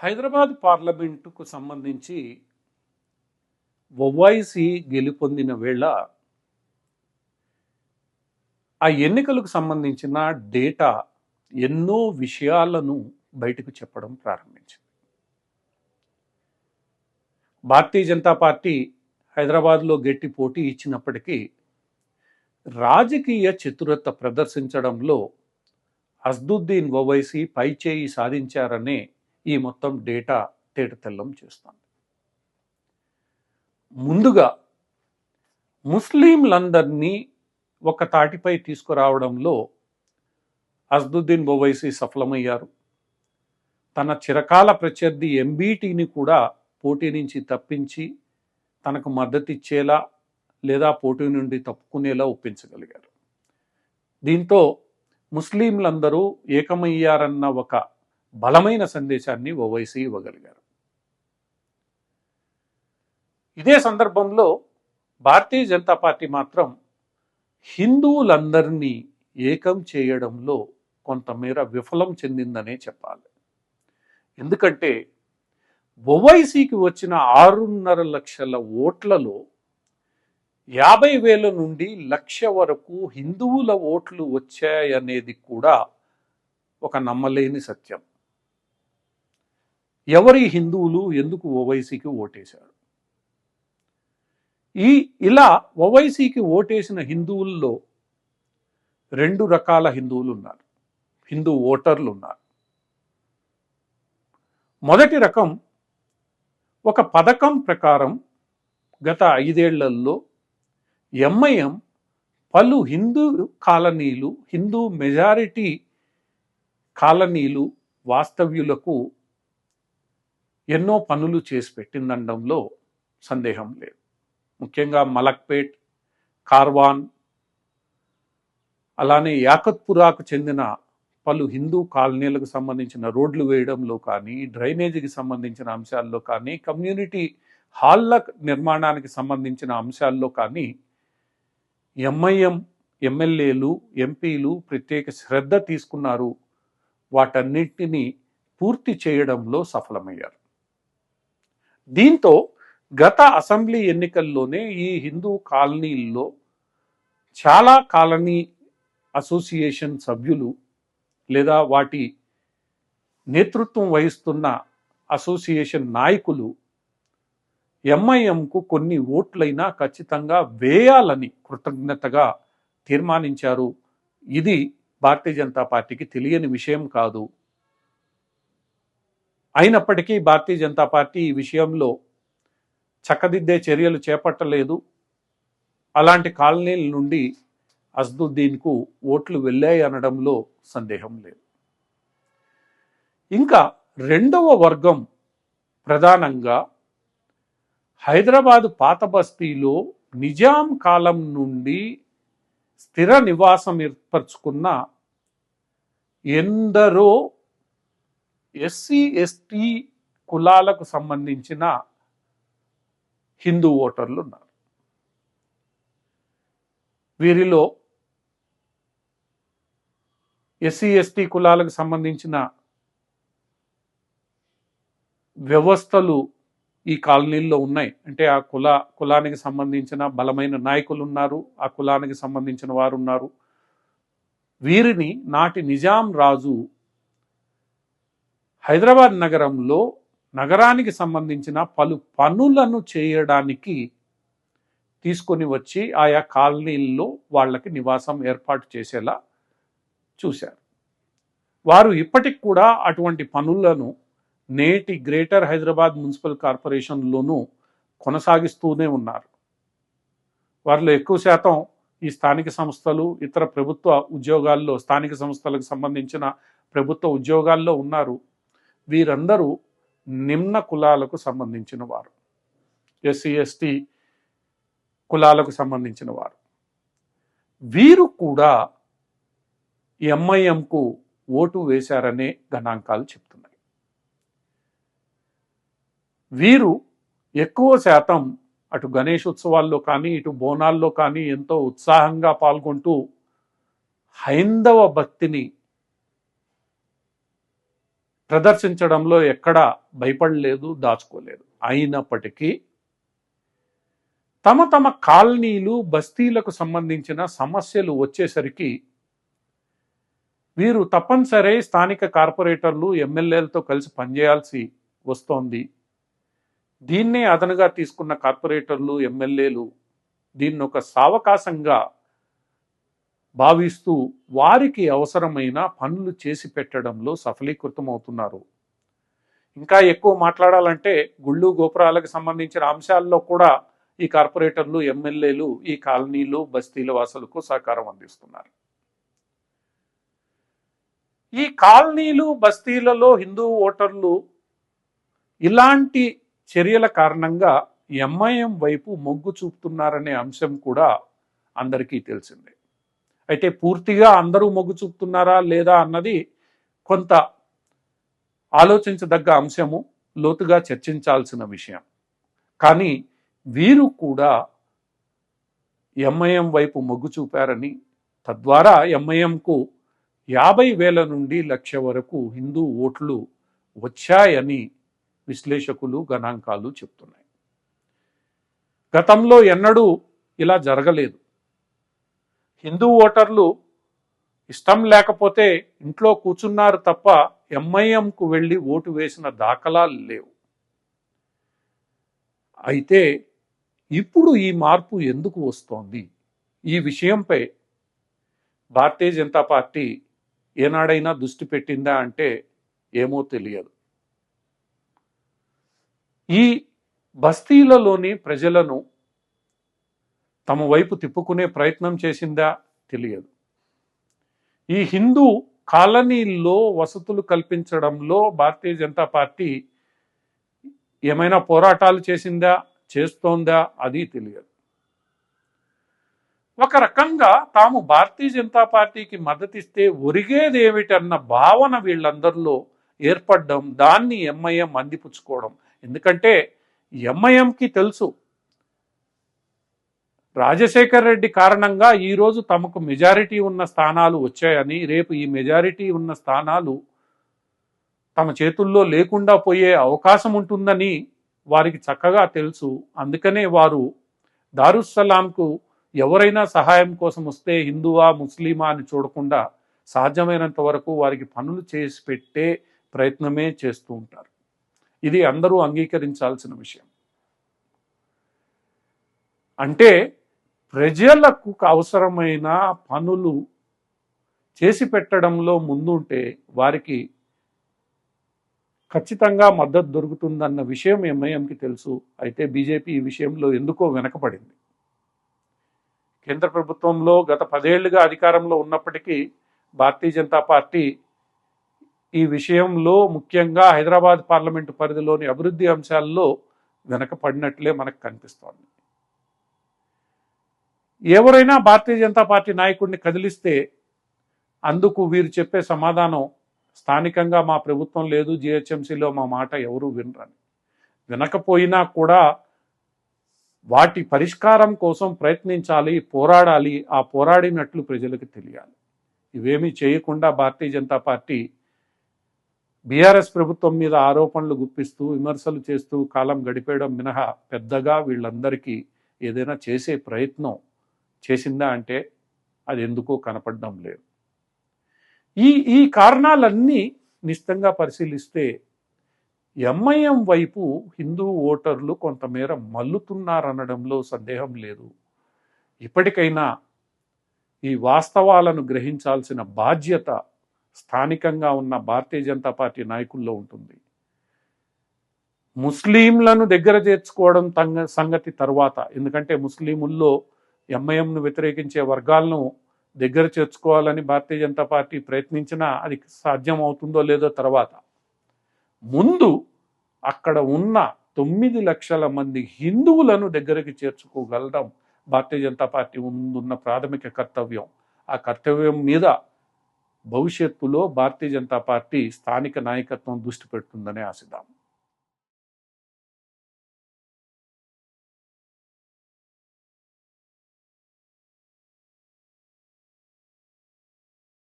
హైదరాబాద్ పార్లమెంటుకు సంబంధించి ఒవైసీ గెలుపొందిన వేళ ఆ ఎన్నికలకు సంబంధించిన డేటా ఎన్నో విషయాలను బయటకు చెప్పడం ప్రారంభించింది. భారతీయ జనతా పార్టీ హైదరాబాద్లో గట్టి పోటీ ఇచ్చినప్పటికీ రాజకీయ చతురత ప్రదర్శించడంలో అస్దుద్దీన్ ఒవైసీ పైచేయి సాధించారనే ఈ మొత్తం డేటా తేటతెల్లం చేస్తుంది. ముందుగా ముస్లింలందరినీ ఒక తాటిపై తీసుకురావడంలో అస్దుద్దీన్ ఓవైసీ సఫలమయ్యారు. తన చిరకాల ప్రత్యర్థి ఎంబీటీని కూడా పోటీ నుంచి తప్పించి తనకు మద్దతు ఇచ్చేలా లేదా పోటీ నుండి తప్పుకునేలా ఒప్పించగలిగారు. దీంతో ముస్లింలందరూ ఏకమయ్యారన్న ఒక బలమైన సందేశాన్ని ఓవైసీ ఇవ్వగలిగారు. ఇదే సందర్భంలో భారతీయ జనతా పార్టీ మాత్రం హిందువులందరినీ ఏకం చేయడంలో కొంతమేర విఫలం చెందిందనే చెప్పాలి. ఎందుకంటే ఓవైసీకి వచ్చిన ఆరున్నర లక్షల ఓట్లలో యాభై వేల నుండి లక్ష వరకు హిందువుల ఓట్లు వచ్చాయనేది కూడా ఒక నమ్మలేని సత్యం. ఎవరి హిందువులు ఎందుకు ఓవైసీకి ఓటేశారు? ఈ ఇలా ఓవైసీకి ఓటేసిన హిందువుల్లో రెండు రకాల హిందువులు ఉన్నారు. హిందూ ఓటర్లు ఉన్నారు. మొదటి రకం ఒక పథకం ప్రకారం గత ఐదేళ్ళలో ఎంఐఎం పలు హిందూ కాలనీలు హిందూ మెజారిటీ కాలనీలు వాస్తవ్యులకు ఎన్నో పనులు చేసి పెట్టిందనడంలో సందేహం లేదు. ముఖ్యంగా మలక్పేట్ కార్వాన్ అలానే యాకత్పురాకు చెందిన పలు హిందూ కాలనీలకు సంబంధించిన రోడ్లు వేయడంలో కానీ డ్రైనేజీకి సంబంధించిన అంశాల్లో కానీ కమ్యూనిటీ హాల్ల నిర్మాణానికి సంబంధించిన అంశాల్లో కానీ ఎంఐఎం ఎమ్మెల్యేలు ఎంపీలు ప్రత్యేక శ్రద్ధ తీసుకున్నారు. వాటన్నిటిని పూర్తి చేయడంలో సఫలమయ్యారు. దీంతో గత అసెంబ్లీ ఎన్నికల్లోనే ఈ హిందూ కాలనీల్లో చాలా కాలనీ అసోసియేషన్ సభ్యులు లేదా వాటి నేతృత్వం వహిస్తున్న అసోసియేషన్ నాయకులు ఎంఐఎంకు కొన్ని ఓట్లైనా ఖచ్చితంగా వేయాలని కృతజ్ఞతగా తీర్మానించారు. ఇది భారతీయ జనతా పార్టీకి తెలియని విషయం కాదు. అయినప్పటికీ భారతీయ జనతా పార్టీ ఈ విషయంలో చక్కదిద్దే చర్యలు చేపట్టలేదు. అలాంటి కాలనీల నుండి అస్దుద్దీన్కు ఓట్లు వెళ్ళాయి అనడంలో సందేహం లేదు. ఇంకా రెండవ వర్గం ప్రధానంగా హైదరాబాదు పాత బస్తీలో నిజాం కాలం నుండి స్థిర నివాసం ఏర్పరచుకున్న ఎందరో ఎస్సీ ఎస్టీ కులాలకు సంబంధించిన హిందూ ఓటర్లు ఉన్నారు. వీరిలో ఎస్సీ ఎస్టీ కులాలకు సంబంధించిన వ్యవస్థలు ఈ కాలనీల్లో ఉన్నాయి. అంటే ఆ కుల కులానికి సంబంధించిన బలమైన నాయకులు ఉన్నారు ఆ కులానికి సంబంధించిన వారు ఉన్నారు. వీరిని నాటి నిజాం రాజు హైదరాబాద్ నగరంలో నగరానికి సంబంధించిన పలు పనులను చేయడానికి తీసుకొని వచ్చి ఆయా కాలనీల్లో వాళ్ళకి నివాసం ఏర్పాటు చేసేలా చూశారు. వారు ఇప్పటికి కూడా అటువంటి పనులను నేటి గ్రేటర్ హైదరాబాద్ మున్సిపల్ కార్పొరేషన్లోనూ కొనసాగిస్తూనే ఉన్నారు. వారిలో ఎక్కువ శాతం ఈ స్థానిక సంస్థలు ఇతర ప్రభుత్వ ఉద్యోగాల్లో స్థానిక సంస్థలకు సంబంధించిన ప్రభుత్వ ఉద్యోగాల్లో ఉన్నారు. వీరందరూ నిమ్న కులాలకు సంబంధించిన వారు. ఎస్సీ ఎస్టీ కులాలకు సంబంధించిన వారు. వీరు కూడా ఎంఐఎంకు ఓటు వేశారనే గణాంకాలు చెప్తున్నాయి. వీరు ఎక్కువ శాతం అటు గణేష్ ఉత్సవాల్లో కానీ ఇటు బోనాల్లో కానీ ఎంతో ఉత్సాహంగా పాల్గొంటూ హైందవ భక్తిని ప్రదర్శించడంలో ఎక్కడా భయపడలేదు దాచుకోలేదు. అయినప్పటికీ తమ తమ కాలనీలు బస్తీలకు సంబంధించిన సమస్యలు వచ్చేసరికి వీరు తప్పనిసరి స్థానిక కార్పొరేటర్లు ఎమ్మెల్యేలతో కలిసి పనిచేయాల్సి వస్తోంది. దీన్నే అదనుగా తీసుకున్న కార్పొరేటర్లు ఎమ్మెల్యేలు దీన్ని ఒక సావకాశంగా భావిస్తూ వారికి అవసరమైన పనులు చేసి పెట్టడంలో సఫలీకృతమవుతున్నారు. ఇంకా ఎక్కువ మాట్లాడాలంటే గుళ్ళు గోపురాలకు సంబంధించిన అంశాల్లో కూడా ఈ కార్పొరేటర్లు ఎమ్మెల్యేలు ఈ కాలనీలు బస్తీల వాసులకు సహకారం అందిస్తున్నారు. ఈ కాలనీలు బస్తీలలో హిందూ ఓటర్లు ఇలాంటి చర్యల కారణంగా ఎంఐఎం వైపు మొగ్గు చూపుతున్నారనే అంశం కూడా అందరికీ తెలిసిందే. అయితే పూర్తిగా అందరూ మొగ్గు చూపుతున్నారా లేదా అన్నది కొంత ఆలోచించదగ్గ అంశము లోతుగా చర్చించాల్సిన విషయం. కానీ వీరు కూడా ఎంఐఎం వైపు మొగ్గు చూపారని తద్వారా ఎంఐఎంకు యాభై వేల నుండి లక్ష వరకు హిందూ ఓట్లు వచ్చాయని విశ్లేషకులు గణాంకాలు చెప్తున్నాయి. గతంలో ఎన్నడూ ఇలా జరగలేదు. హిందూ ఓటర్లు ఇష్టం లేకపోతే ఇంట్లో కూర్చున్నారు తప్ప ఎంఐఎంకు వెళ్ళి ఓటు వేసిన దాఖలాలు లేవు. అయితే ఇప్పుడు ఈ మార్పు ఎందుకు వస్తోంది? ఈ విషయంపై భారతీయ జనతా పార్టీ ఏనాడైనా దృష్టి పెట్టిందా అంటే ఏమో తెలియదు. ఈ బస్తీలలోని ప్రజలను తమ వైపు తిప్పుకునే ప్రయత్నం చేసిందా తెలియదు. ఈ హిందూ కాలనీల్లో వసతులు కల్పించడంలో భారతీయ జనతా పార్టీ ఏమైనా పోరాటాలు చేసిందా చేస్తోందా అది తెలియదు. ఒక రకంగా తాము భారతీయ జనతా పార్టీకి మద్దతిస్తే ఒరిగేది ఏమిటన్న భావన వీళ్ళందరిలో ఏర్పడడం దాన్ని ఎంఐఎం అందిపుచ్చుకోవడం. ఎందుకంటే ఎంఐఎంకి తెలుసు రాజశేఖర్ రెడ్డి కారణంగా ఈరోజు తమకు మెజారిటీ ఉన్న స్థానాలు వచ్చాయని రేపు ఈ మెజారిటీ ఉన్న స్థానాలు తమ చేతుల్లో లేకుండా పోయే అవకాశం ఉంటుందని వారికి చక్కగా తెలుసు. అందుకనే వారు దారుస్సలాంకు ఎవరైనా సహాయం కోసం వస్తే హిందువా ముస్లిమా అని చూడకుండా సాధ్యమైనంత వరకు వారికి పనులు చేసి పెట్టే ప్రయత్నమే చేస్తూ ఉంటారు. ఇది అందరూ అంగీకరించాల్సిన విషయం. అంటే ప్రజలకు అవసరమైన పనులు చేసి పెట్టడంలో ముందుంటే వారికి ఖచ్చితంగా మద్దతు దొరుకుతుందన్న విషయం ఎంఐఎంకి తెలుసు. అయితే బీజేపీ ఈ విషయంలో ఎందుకో వెనకబడింది. కేంద్ర ప్రభుత్వంలో గత పదేళ్ళుగా అధికారంలో ఉన్నప్పటికీ భారతీయ జనతా పార్టీ ఈ విషయంలో ముఖ్యంగా హైదరాబాద్ పార్లమెంటు పరిధిలోని అభివృద్ధి అంశాల్లో వెనకపడినట్లే మనకు కనిపిస్తోంది. ఎవరైనా భారతీయ జనతా పార్టీ నాయకుడిని కదిలిస్తే అందుకు వీరు చెప్పే సమాధానం స్థానికంగా మా ప్రభుత్వం లేదు జిహెచ్ఎంసీలో మా మాట ఎవరూ వినరని. వినకపోయినా కూడా వాటి పరిష్కారం కోసం ప్రయత్నించాలి పోరాడాలి ఆ పోరాడినట్లు ప్రజలకు తెలియాలి. ఇవేమీ చేయకుండా భారతీయ జనతా పార్టీ బీఆర్ఎస్ ప్రభుత్వం మీద ఆరోపణలు గుప్పిస్తూ విమర్శలు చేస్తూ కాలం గడిపేయడం మినహా పెద్దగా వీళ్ళందరికీ ఏదైనా చేసే ప్రయత్నం చేసిందా అంటే అది ఎందుకో కనపడడం లేదు. ఈ ఈ కారణాలన్నీ నిశ్చితంగా పరిశీలిస్తే ఎంఐఎం వైపు హిందూ ఓటర్లు కొంతమేర మల్లుతున్నారనడంలో సందేహం లేదు. ఇప్పటికైనా ఈ వాస్తవాలను గ్రహించాల్సిన బాధ్యత స్థానికంగా ఉన్న భారతీయ జనతా పార్టీ నాయకుల్లో ఉంటుంది. ముస్లింలను దగ్గర చేర్చుకోవడం సంగతి తర్వాత ఎందుకంటే ముస్లిముల్లో ఎంఐఎంను వ్యతిరేకించే వర్గాలను దగ్గర చేర్చుకోవాలని భారతీయ జనతా పార్టీ ప్రయత్నించినా అది సాధ్యం అవుతుందో లేదో తర్వాత. ముందు అక్కడ ఉన్న తొమ్మిది లక్షల మంది హిందువులను దగ్గరికి చేర్చుకోగలడం భారతీయ జనతా పార్టీ ముందున్న ప్రాథమిక కర్తవ్యం. ఆ కర్తవ్యం మీద భవిష్యత్తులో భారతీయ జనతా పార్టీ స్థానిక నాయకత్వం దృష్టి పెడుతుందని ఆశిద్దాం.